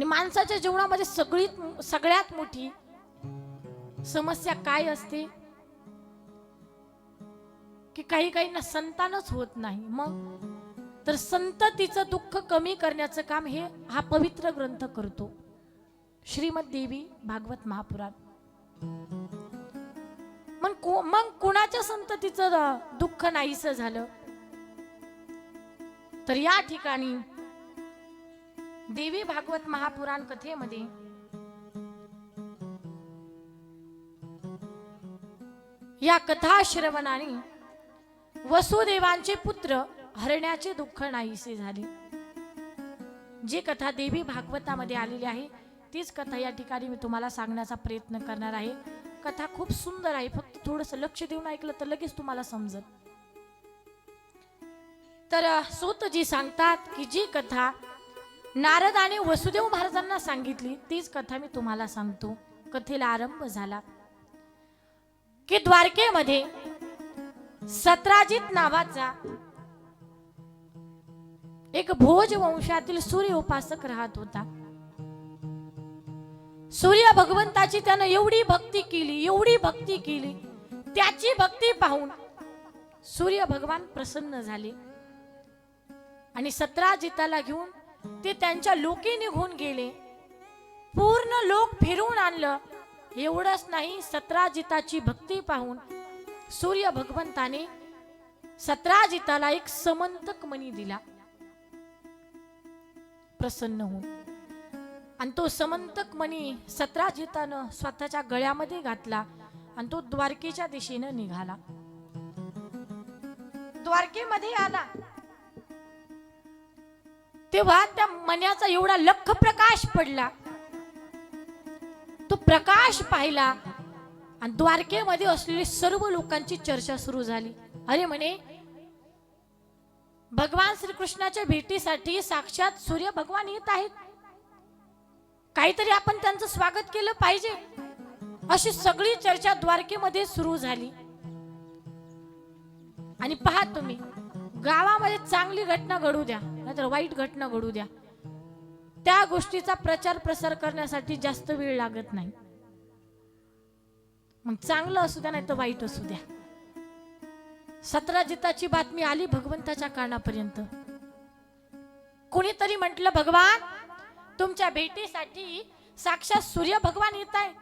आणि माणसाच्या जीवनामध्ये सगळी सगळ्यात मोठी समस्या काय असते? की काही काहींना संतानच होत नाही. मग तर संततीचं दुःख कमी करण्याचं काम हे हा पवित्र ग्रंथ करतो. श्रीमद देवी भागवत महापुराण. मग मग कुणाच्या संततीचं दुःख नाहीस झालं? तर या ठिकाणी देवी भागवत महापुराण कथेमध्ये या कथा श्रवणाने वसुदेवांचे पुत्र हरण्याचे दुःख नाहीसे झाले. जी कथा देवी भागवतामध्ये आलेली आहे तीच कथा या ठिकाणी मी तुम्हाला सांगण्याचा प्रयत्न करणार आहे. कथा खूप सुंदर आहे फक्त थोडस लक्ष देऊन ऐकलं तर लगेच तुम्हाला समजत तर अ, सूतजी सांगतात की जी कथा नारद आणि वसुदेव महाराजांना सांगितली तीच कथा मी तुम्हाला सांगतो. कथेला आरंभ झाला. की द्वारकेमध्ये सत्राजित नावाचा एक भोज वंशातील सूर्य उपासक राहत होता. सूर्य भगवंताची त्यानं एवढी भक्ती केली एवढी भक्ती केली त्याची भक्ती पाहून सूर्य भगवान प्रसन्न झाले. आणि सत्राजिताला घेऊन ते त्यांच्या लोकी निघून गेले. पूर्ण लोक फिरवून आणलं. एवढंच नाही सतराजिताची भक्ती पाहून सूर्य भगवंताने सतराजिताला एक समंतक मणी दिला. प्रसन्न होऊन. आणि तो समंतक मणी सतराजितानं स्वतःच्या गळ्यामध्ये घातला आणि तो द्वारकेच्या दिशेनं निघाला. द्वारकेमध्ये आला. तेव्हा त्या मण्याचा एवढा लख प्रकाश पडला. तो प्रकाश पाहिला आणि द्वारकेमध्ये असलेली सर्व लोकांची चर्चा सुरू झाली. अरे म्हणे भगवान श्रीकृष्णाच्या भेटीसाठी साक्षात सूर्य भगवान येत आहेत. काहीतरी आपण त्यांचं स्वागत केलं पाहिजे. अशी सगळी चर्चा द्वारकेमध्ये सुरू झाली. आणि पहा तुम्ही गावामध्ये चांगली घटना घडू द्या. नाहीतर वाईट घटना घडू द्या. त्या गोष्टीचा प्रचार प्रसार करण्यासाठी जास्त वेळ लागत नाही. मग चांगलं असू द्या नाही तर वाईट असू द्या. सतरा जिताची बातमी आली भगवंताच्या कानापर्यंत. कुणीतरी म्हटलं भगवान तुमच्या भेटीसाठी साक्षात सूर्य भगवान येत आहे.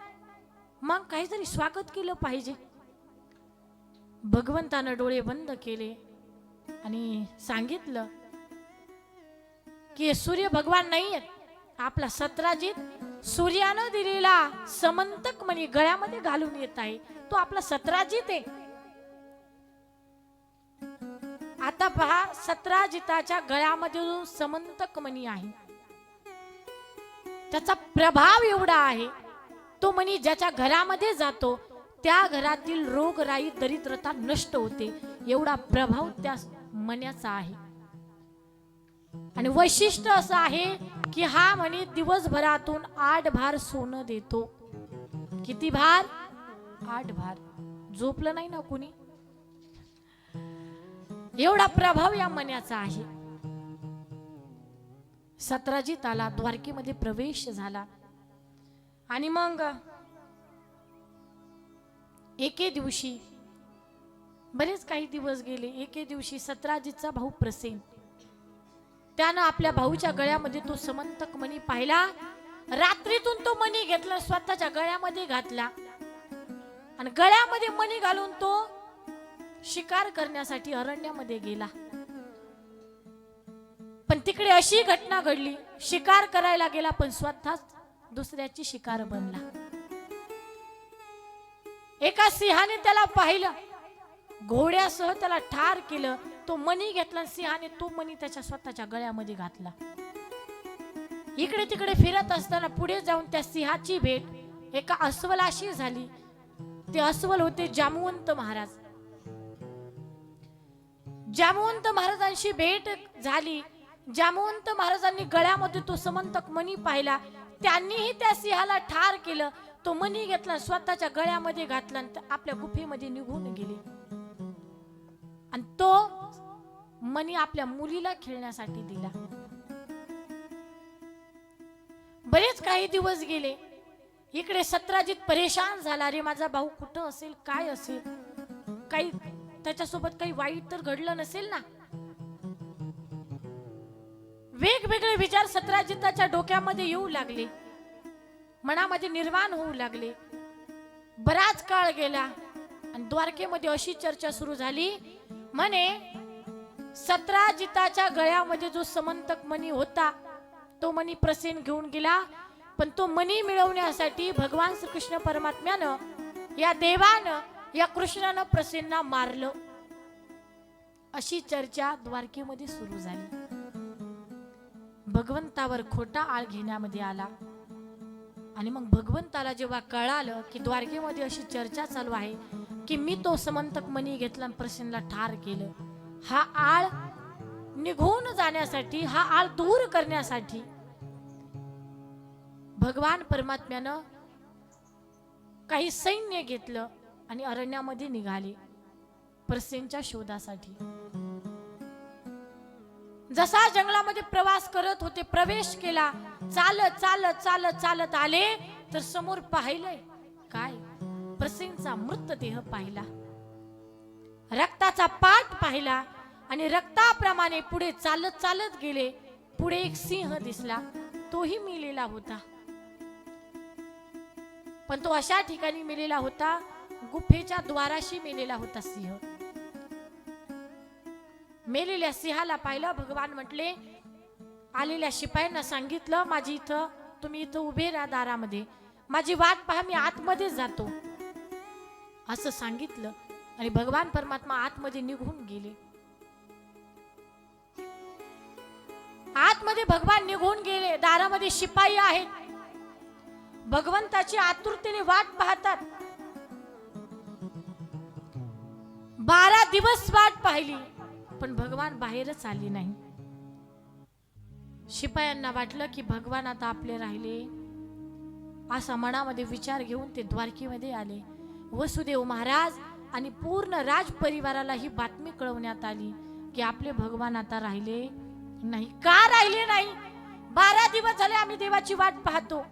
मग काहीतरी स्वागत केलं पाहिजे. भगवंतानं डोळे बंद केले आणि सांगितलं की सूर्य भगवान नाही आहेत. आपला सतराजित सूर्यानं दिलेला समंतक मणी गळ्यामध्ये घालून येत आहे. तो आपला सतराजित आहे. आता पहा सतराजिताच्या गळ्यामध्ये जो समंतक मणी आहे त्याचा प्रभाव एवढा आहे. तो मणी ज्याच्या घरामध्ये जातो त्या घरातील रोगराई दरिद्रता नष्ट होते. एवढा प्रभाव त्या मण्याचा आहे. आणि वैशिष्ट्य असं आहे की हा म्हणे दिवसभरातून आठ भार सोनं देतो. किती भार? आठ भार. झोपलं नाही ना कुणी? एवढा प्रभाव या मण्याचा आहे. सत्राजीत आला द्वारकेमध्ये प्रवेश झाला. आणि मग एके दिवशी बरेच काही दिवस गेले. एके दिवशी सतराजीतचा भाऊ प्रसेन त्यानं आपल्या भाऊच्या गळ्यामध्ये तो समंतक मणी पाहिला. रात्रीतून तो मणी घेतला स्वतःच्या गळ्यामध्ये घातला. आणि गळ्यामध्ये मणी घालून तो शिकार करण्यासाठी अरण्यामध्ये गेला. पण तिकडे अशी घटना घडली शिकार करायला गेला पण स्वतःच दुसऱ्याची शिकार बनला. एका सिंहाने त्याला पाहिलं. घोड्यासह त्याला ठार केलं तो मणी घेतला आणि सिंहाने तो मणी त्याच्या स्वतःच्या गळ्यामध्ये घातला. इकडे तिकडे फिरत असताना पुढे जाऊन त्या सिंहाची भेट एका अस्वलाशी झाली. ते अस्वल होते जामवंत महाराज. जामवंत महाराजांशी भेट झाली. जामवंत महाराजांनी गळ्यामध्ये तो समंतक मणी पाहिला. त्यांनीही त्या सिंहाला ठार केलं. तो मणी घेतला स्वतःच्या गळ्यामध्ये घातला आणि आपल्या गुफेमध्ये निघून गेले. आणि तो मनी आपल्या मुलीला खेळण्यासाठी दिला. बरेच काही दिवस गेले. इकडे सत्राजित परेशान झाला. रे माझा भाऊ कुठं असेल? काय असेल? काही त्याच्यासोबत काही वाईट तर घडलं नसेल ना? वेगवेगळे विचार सत्राजिताच्या डोक्यामध्ये येऊ लागले. मनामध्ये निर्माण होऊ लागले. बराच काळ गेला आणि द्वारकेमध्ये अशी चर्चा सुरू झाली. म्हणे सत्राजिताच्या गळ्यामध्ये जो समंतक मणी होता तो मणी प्रसेन घेऊन गेला. पण तो मणी मिळवण्यासाठी भगवान श्रीकृष्ण परमात्म्यानं या देवानं या कृष्णानं प्रसेनना मारलं. अशी चर्चा द्वारकेमध्ये सुरू झाली. भगवंतावर खोटा आळ घेण्यामध्ये आला. आणि मग भगवंताला जेव्हा कळालं की द्वारकेमध्ये अशी चर्चा चालू आहे की मी तो समंतक मणी घेतला आणि ठार केलं. हा आळ निघून जाण्यासाठी हा आळ दूर करण्यासाठी भगवान परमात्म्यानं काही सैन्य घेतलं आणि अरण्यामध्ये निघाले प्रसेनच्या शोधासाठी. जसा जंगलामध्ये प्रवास करत होते प्रवेश केला चालत चालत चालत चालत आले तर समोर पाहिलंय काय? प्रसेनचा मृतदेह पाहिला. रक्ताचा पाठ पाहिला आणि रक्ताप्रमाणे पुढे चालत चालत गेले. पुढे एक सिंह दिसला. तोही मेलेला होता. पण तो अशा ठिकाणी मेलेला होता गुफेच्या द्वाराशी मेलेला होता सिंह. मेलेल्या सिंहाला पाहिलं भगवान म्हटले आलेल्या शिपायांना सांगितलं माझी इथं तुम्ही इथं उभे राहा दारामध्ये. माझी वाट पहा मी आतमध्येच जातो. असं सांगितलं आणि भगवान परमात्मा आतमध्ये निघून गेले. आतमध्ये भगवान निघून गेले. दारामध्ये शिपाई आहेत. भगवंताची आतुरतेने वाट पाहतात. बारा दिवस वाट पाहिली पण भगवान बाहेरच आले नाही. शिपायांना वाटलं की भगवान आता आपले राहिले. असा मनामध्ये विचार घेऊन ते द्वारकेमध्ये आले. वसुदेव महाराज आणि पूर्ण राज परिवाराला ही बातमी कळवण्यात आली की आपले भगवान आता राहिले नाही. का राहिले नाही? बारा दिवस झाले आम्ही देवाची वाट पाहतो.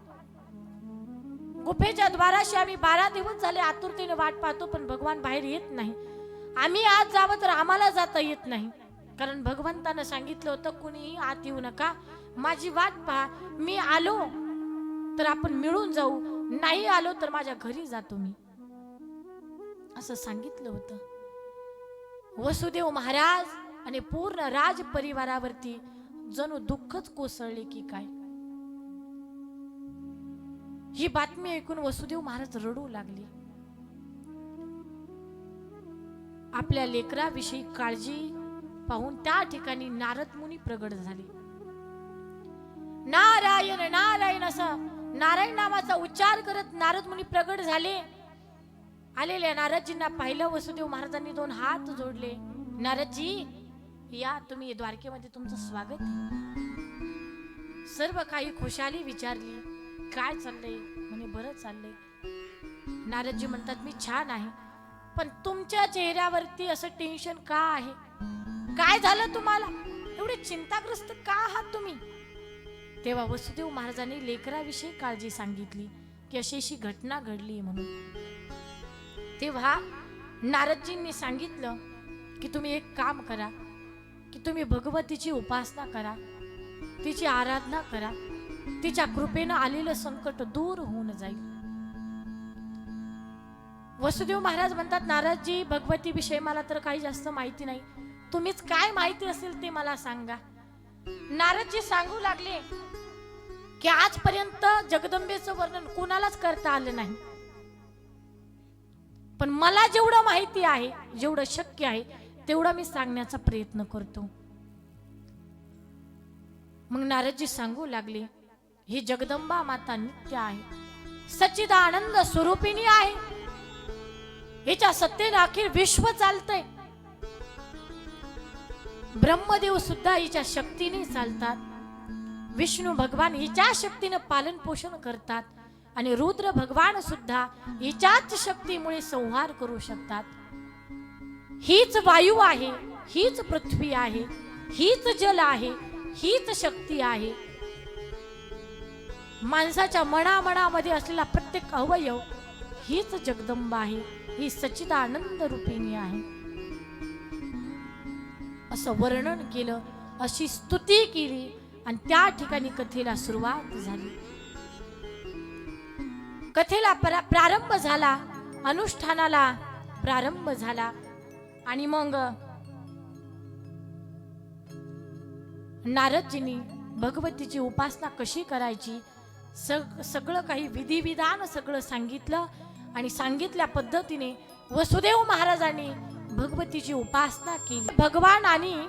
गुफेच्या द्वाराशी आम्ही बारा दिवस झाले आतुरतेने वाट पाहतो पण भगवान बाहेर येत नाही. आम्ही आज जावं तर आम्हाला जाता येत नाही. कारण भगवंतानं सांगितलं होतं कुणीही आत येऊ नका. माझी वाट पहा. मी आलो तर आपण मिळून जाऊ. नाही आलो तर माझ्या घरी जातो मी. असं सांगितलं होतं. वसुदेव महाराज आणि पूर्ण राज परिवारावरती जणू दुःखच कोसळले की काय? ही बातमी ऐकून वसुदेव महाराज रडू लागले. आपल्या लेकराविषयी काळजी पाहून त्या ठिकाणी नारद मुनी प्रगट झाले. नारायण नारायण असं नारायण नामाचा उच्चार करत नारद मुनी प्रगट झाले. आलेल्या नारदजींना पाहिलं वसुदेव महाराजांनी दोन हात जोडले. नारदजी या तुम्ही द्वारकेमध्ये तुमचं स्वागत. सर्व काही खुशाली विचारली. काय चाललंय? म्हणे बरं चाललंय. नारदजी म्हणतात मी छान आहे. पण तुमच्या चेहऱ्यावरती असं टेन्शन का आहे? काय झालं तुम्हाला? एवढे चिंताग्रस्त का आहात तुम्ही? तेव्हा वसुदेव महाराजांनी लेकराविषयी काळजी सांगितली की अशी अशी घटना घडली म्हणून. तेव्हा नारदजींनी सांगितलं की तुम्ही एक काम करा की तुम्ही भगवतीची उपासना करा तिची आराधना करा तिच्या कृपेनं आलेलं संकट दूर होऊन जाईल. वसुदेव महाराज म्हणतात नारदजी भगवती विषयी मला तर काही जास्त माहिती नाही. तुम्हीच काय माहिती असेल ते मला सांगा. नारदजी सांगू लागले की आजपर्यंत जगदंबेचं वर्णन कोणालाच करता आलं नाही. पण मला जेवढं माहिती आहे जेवढं शक्य आहे तेवढं मी सांगण्याचा प्रयत्न करतो. मग नारदजी सांगू लागले ही जगदंबा माता नित्य आहे. सच्चिदानंद स्वरूपिणी आहे. हिच्या सत्तेने अखेर विश्व चालतंय. ब्रह्मदेव सुद्धा हिच्या शक्तीने चालतात. विष्णू भगवान हिच्या शक्तीनं पालन पोषण करतात. आणि रुद्र भगवान सुद्धा हिच्याच शक्तीमुळे संहार करू शकतात. हीच वायू आहे हीच पृथ्वी आहे हीच जल आहे हीच शक्ती आहे. माणसाच्या मनामनामध्ये असलेला प्रत्येक अवयव हीच जगदंबा आहे ही सचिदानंद रूपिणी आहे. असं वर्णन केलं अशी स्तुती केली आणि त्या ठिकाणी कथेला सुरुवात झाली. कथेला प्रा- प्रारंभ झाला अनुष्ठानाला प्रारंभ झाला. आणि मग नारदजींनी भगवतीची उपासना कशी करायची? सग सगळं काही विधिविधान सगळं सांगितलं आणि सांगितल्या पद्धतीने वसुदेव महाराजांनी भगवतीची उपासना केली. भगवान आणि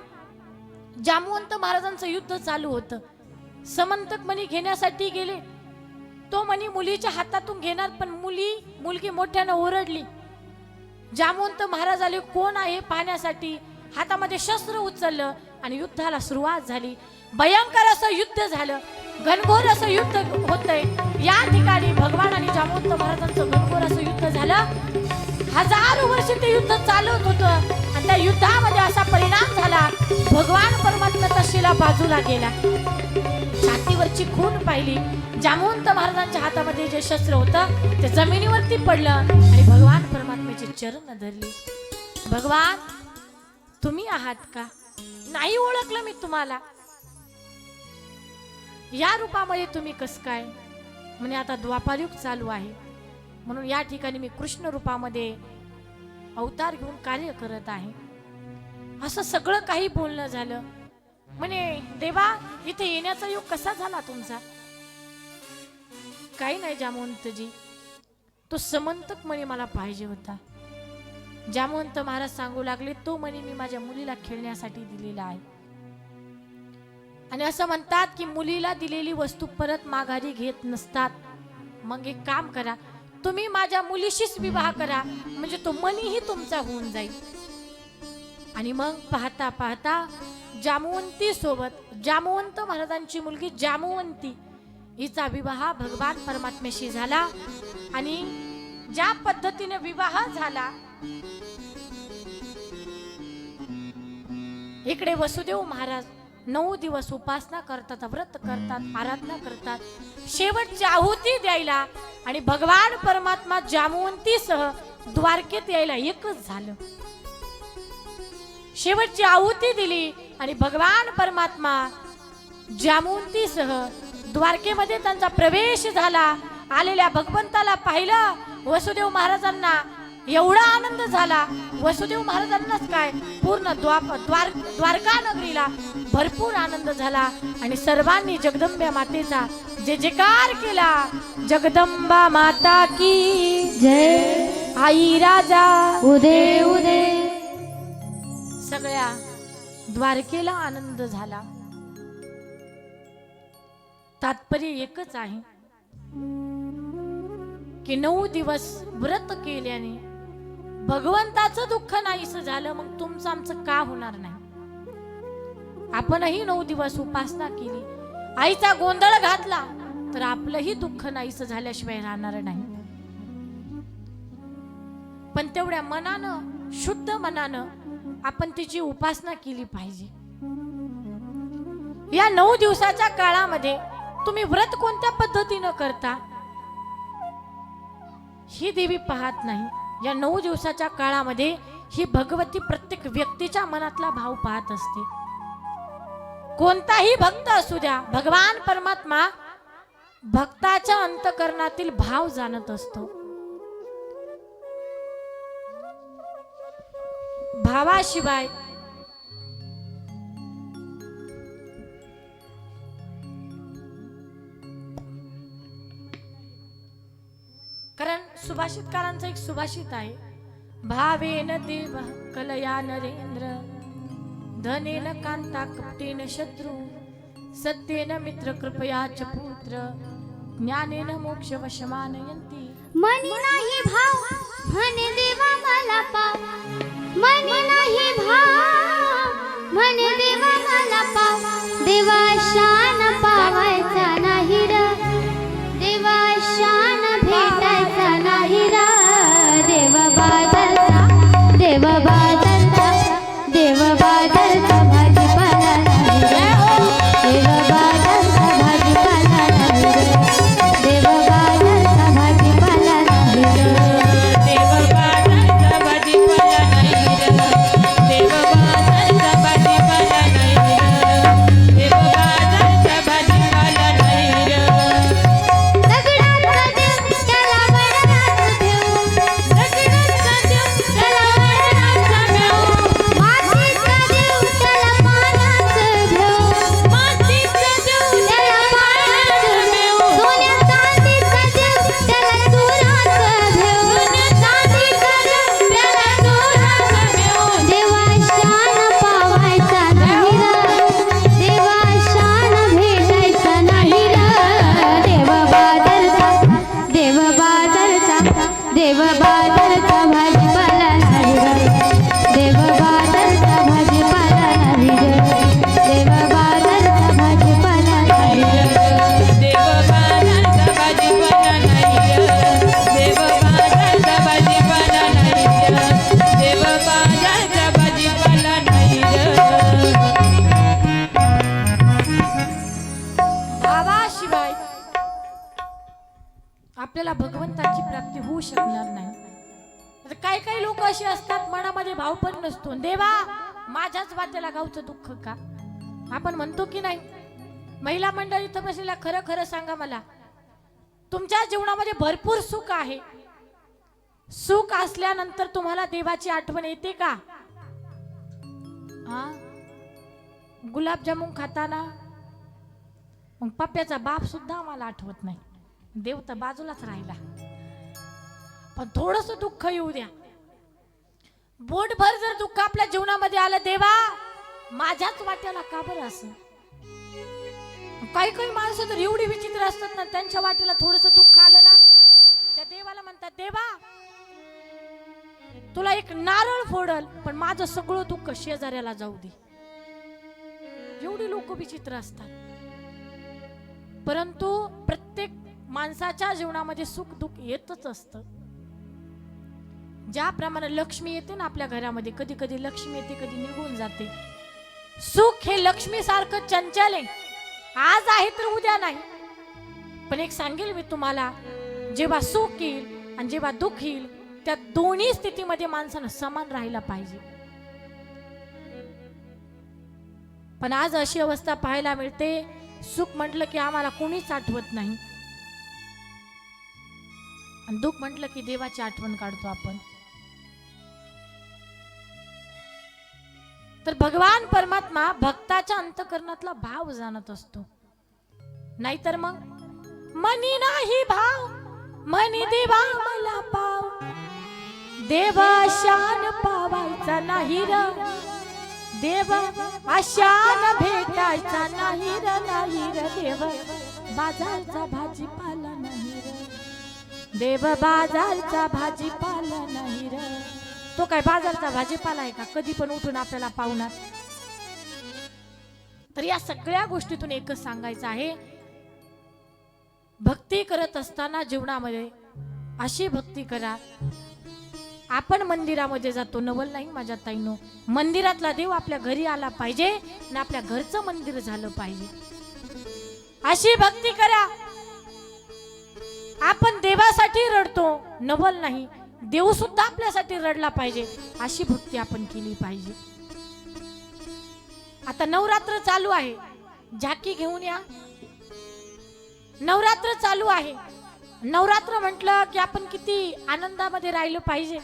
जामवंत महाराजांचं युद्ध चालू होतं. समंतक मणी घेण्यासाठी गेले. तो म्हणे मुलीच्या हातातून घेणार पण मुली मुलगी मोठ्यानं ओरडली. जामवंत महाराज आले कोण आहे पाहण्यासाठी? हातामध्ये शस्त्र उचललं आणि युद्धाला सुरुवात झाली. भयंकर असं युद्ध झालं. घनघोर असं युद्ध होतंय. या ठिकाणी भगवान आणि जामवंत महाराजांचं घनघोर असं युद्ध झालं. हजारो वर्ष ते युद्ध चालत होतं. आणि त्या युद्धामध्ये असा परिणाम झाला. भगवान परमात्मा तशीला बाजूला गेला. छातीवरची खून पाहिली. जामवंत महाराजांच्या हातामध्ये जे शस्त्र होतं ते जमिनीवरती पडलं आणि भगवान परमात्म्याची चरण धरली. भगवान तुम्ही आहात का? नाही ओळखलं मी तुम्हाला. या रूपामध्ये तुम्ही कस काय? म्हणजे आता द्वापारयुग चालू आहे. म्हणून या ठिकाणी मी कृष्ण रूपामध्ये अवतार घेऊन कार्य करत आहे. असं सगळं काही बोलणं झालं. म्हणे देवा इथे येण्याचा योग कसा झाला तुमचा? काही नाही जामवंतजी. तो समंतक म्हणे मला पाहिजे होता. जामवंत महाराज सांगू लागले तो म्हणे मी माझ्या मुलीला खेळण्यासाठी दिलेला आहे. आणि असं म्हणतात की मुलीला दिलेली वस्तू परत माघारी घेत नसतात. मग एक काम करा तुम्ही माझ्या मुलीशीच विवाह करा म्हणजे तो मनीही तुमचा होऊन जाईल. आणि मग पाहता पाहता जामवंती सोबत जामवंत महाराजांची मुलगी जामवंती. हिचा विवाह भगवान परमात्म्याशी झाला आणि ज्या पद्धतीने विवाह झाला इकडे वसुदेव महाराज नऊ दिवस उपासना करतात व्रत करतात आराधना करतात. शेवटची आहुती द्यायला आणि भगवान परमात्मा जामवंतीसह द्वारकेत यायला एकच झालं. शेवटची आहुती दिली आणि भगवान परमात्मा जामवंतीसह द्वारकेमध्ये त्यांचा प्रवेश झाला. आलेल्या भगवंताला पाहिलं वसुदेव महाराजांना एवढा आनंद झाला. वसुदेव महाराजांनाच काय? पूर्ण द्वाप द्वार द्वारका नगरीला भरपूर आनंद झाला. आणि सर्वांनी जगदंबा मातेचा जे जेकार केला जगदंबा माता की जय. आई राजा उदे उदे. सगळ्या द्वारकेला आनंद झाला. तात्पर्य एकच आहे की नऊ दिवस व्रत केल्याने भगवंताचं दुःख नाहीसं झालं मग तुमचं आमचं का होणार नाही? आपणही नऊ दिवस उपासना केली. आईचा गोंधळ घातला तर आपलंही दुःख नाहीसं झाल्याशिवाय राहणार नाही. पण तेवढ्या मनानं शुद्ध मनानं आपण तिची उपासना केली पाहिजे. या नऊ दिवसाच्या काळामध्ये तुम्ही व्रत कोणत्या पद्धतीनं करता? ही देवी पाहत नाही. या नऊ दिवसाच्या काळामध्ये ही भगवती प्रत्येक व्यक्तीच्या मनातला भाव पाहत असते. कोणताही भक्त असू द्या भगवान परमात्मा भक्ताच्या अंतकरणातील भाव जाणत असतो. भावाशिवाय. कारण सुभाषितकारांचं एक सुभाषित आहे. भावेन देव कलया नरेंद्र धनेन कांता कपटेन शत्रू सत्येन मित्र कृपया च पुत्र ज्ञानेन मोक्ष वशमानयंती मनी नाही भाव म्हणे देवा मला पाव. मनी नाही देव बाजारचा भाजीपाला होऊ शकणार नाही. काही काही लोक असे असतात मनामध्ये भाव पण नसतो. देवा माझ्याच वाद्याला गावचं दुःख का? आपण म्हणतो की नाही? महिला मंडळी इथं बसलेल्या खरं खरं सांगा मला. तुमच्या जीवनामध्ये भरपूर सुख आहे. सुख असल्यानंतर तुम्हाला देवाची आठवण येते का? हा गुलाबजामुन खाताना मग पप्प्याचा बाप सुद्धा आम्हाला आठवत नाही. देव तर बाजूलाच राहिला. पण थोडस दुःख येऊ द्या. बोटभर जर दुःख आपल्या जीवनामध्ये आलं देवा माझ्याच वाट्याला का बरं असं? काही काही माणसं तर एवढी विचित्र असतात ना त्यांच्या वाट्याला थोडस दुःख आलं ना त्या देवाला म्हणतात देवा तुला एक नारळ फोडल पण माझं सगळं दुःख शेजाऱ्याला जाऊ दे. एवढी लोक विचित्र असतात. परंतु प्रत्येक माणसाच्या जीवनामध्ये सुख दुःख येतच असतं. ज्याप्रमाणे लक्ष्मी येते ना आपल्या घरामध्ये कधी कधी लक्ष्मी येते कधी निघून जाते. सुख हे लक्ष्मी सारखं चंचल आहे. आज आहे तर उद्या नाही. पण एक सांगेल मी तुम्हाला जेव्हा सुख येईल आणि जेव्हा दुःख येईल त्या दोन्ही स्थितीमध्ये माणसानं समान राहायला पाहिजे. पण आज अशी अवस्था पाहायला मिळते सुख म्हटलं की आम्हाला कोणीच आठवत नाही. आणि दुःख म्हटलं की देवाची आठवण काढतो आपण. तर भगवान परमात्मा भक्ताच्या अंतकरणातला भाव जाणत असतो. नाहीतर मग मनी नाही भाव मनी देवा मला पाव. देव शान पावायचा नाही र देव आशान भेटायचा नाही र नाही र देव बाजारचा भाजीपाला नाही र. देव बाजारचा भाजीपाला नाही र. तो काय बाजारचा भाजीपाला आहे का? कधी पण उठून आपल्याला पाहुणार. तर या सगळ्या गोष्टीतून एकच सांगायचं आहे. भक्ती करत असताना जीवनामध्ये अशी भक्ती करा. आपण मंदिरामध्ये जातो. नवल नाही माझ्या ताईनो. मंदिरातला देव आपल्या घरी आला पाहिजे आणि आपल्या घरचं मंदिर झालं पाहिजे. अशी भक्ती करा. आपण देवासाठी रडतो. नवल नाही. देव सुद्धा आपल्यासाठी रडला पाहिजे. अशी भक्ती आपण केली पाहिजे. आता नवरात्र चालू आहे. झाकी घेऊन या. नवरात्र चालू आहे. नवरात्र म्हटलं की आपण किती आनंदामध्ये राहिलं पाहिजे.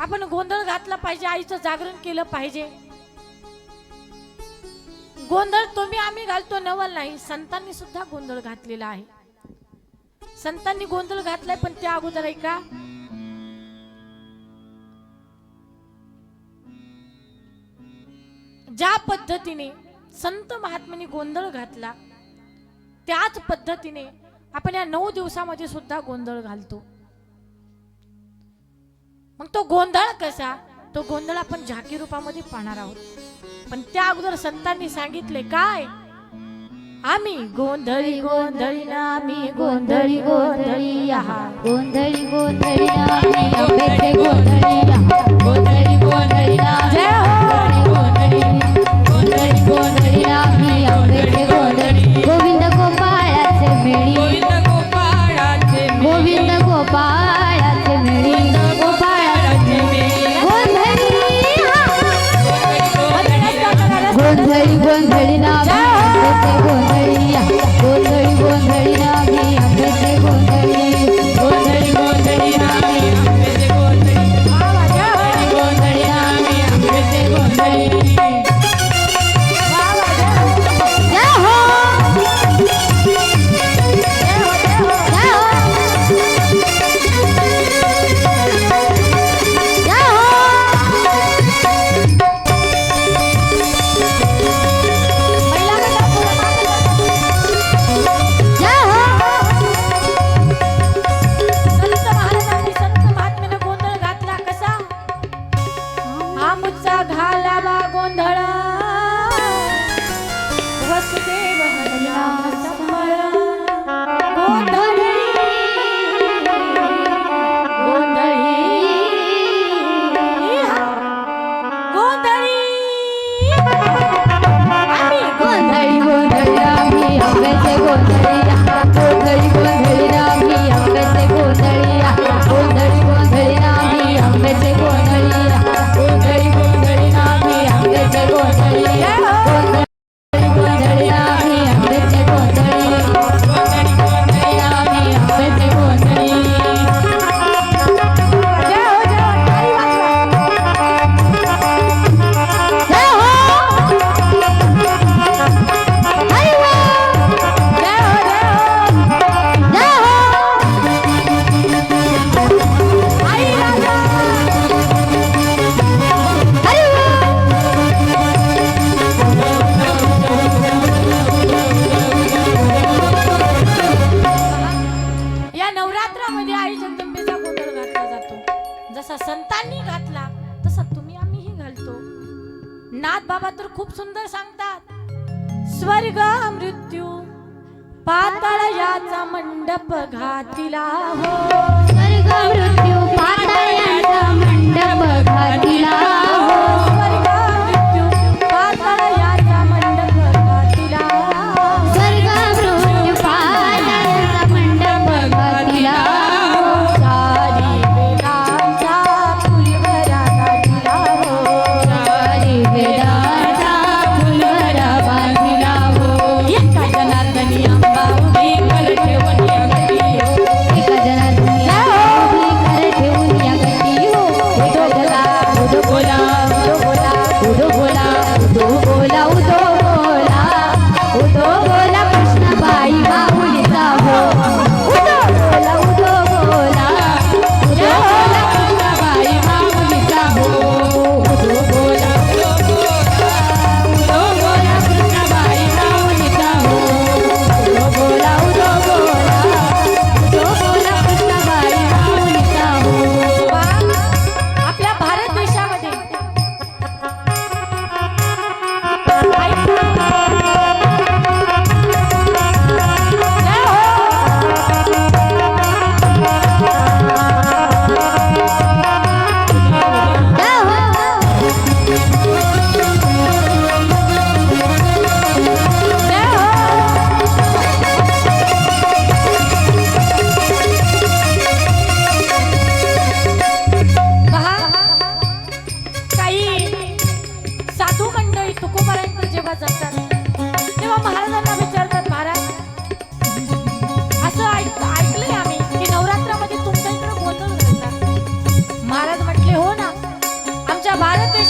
आपण गोंधळ घातला पाहिजे आईचं जागरण केलं पाहिजे. गोंधळ तुम्ही आम्ही घालतो नवल नाही. संतांनी सुद्धा गोंधळ घातलेला आहे. संतांनी गोंधळ घातलाय पण त्या अगोदर ऐका. ज्या पद्धतीने संत महात्म्यांनी गोंधळ घातला त्याच पद्धतीने आपण या नऊ दिवसामध्ये सुद्धा गोंधळ घालतो. मग तो गोंधळ कसा? तो गोंधळ आपण झाकी रूपामध्ये पाहणार आहोत. पण त्या अगोदर संतांनी सांगितले काय? आम्ही गोंधळी गोंधळी ना आम्ही गोंधळी गोंधळी आहा गोंधळी गोंधळी गोंधळी गोंधळी गोंधळी जय हो! 没结果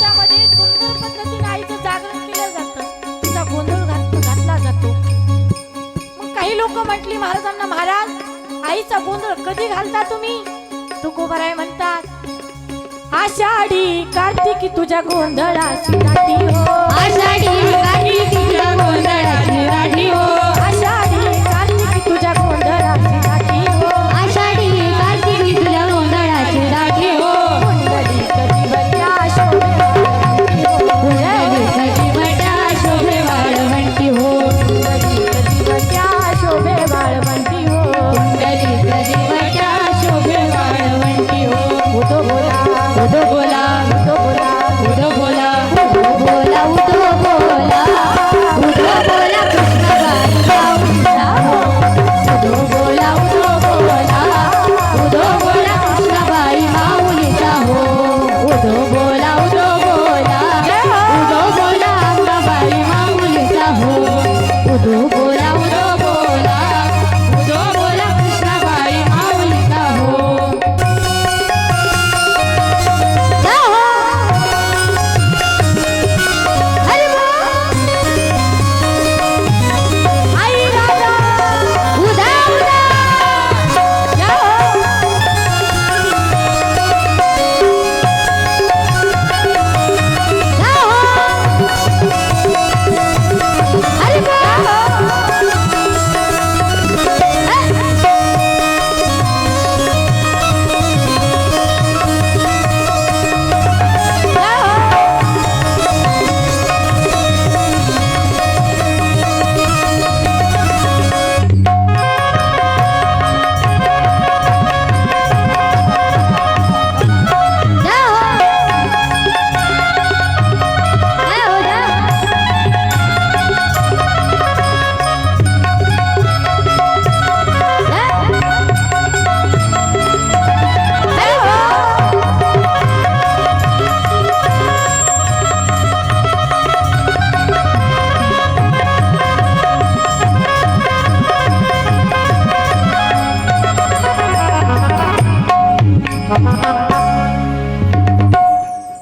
समाजामध्ये सुंदर पद्धतीने आईचं जागरण केलं जातं. तिचा गोंधळ घातला जातो. मग काही लोक म्हटली महाराजांना महाराज आईचा गोंधळ कधी घालता तुम्ही? तुकोबराय म्हणतात आषाढी कार्तिकी तुझ्या गोंधळाची आषाढी हो. कार्तिकी तुझ्या गोंधळाची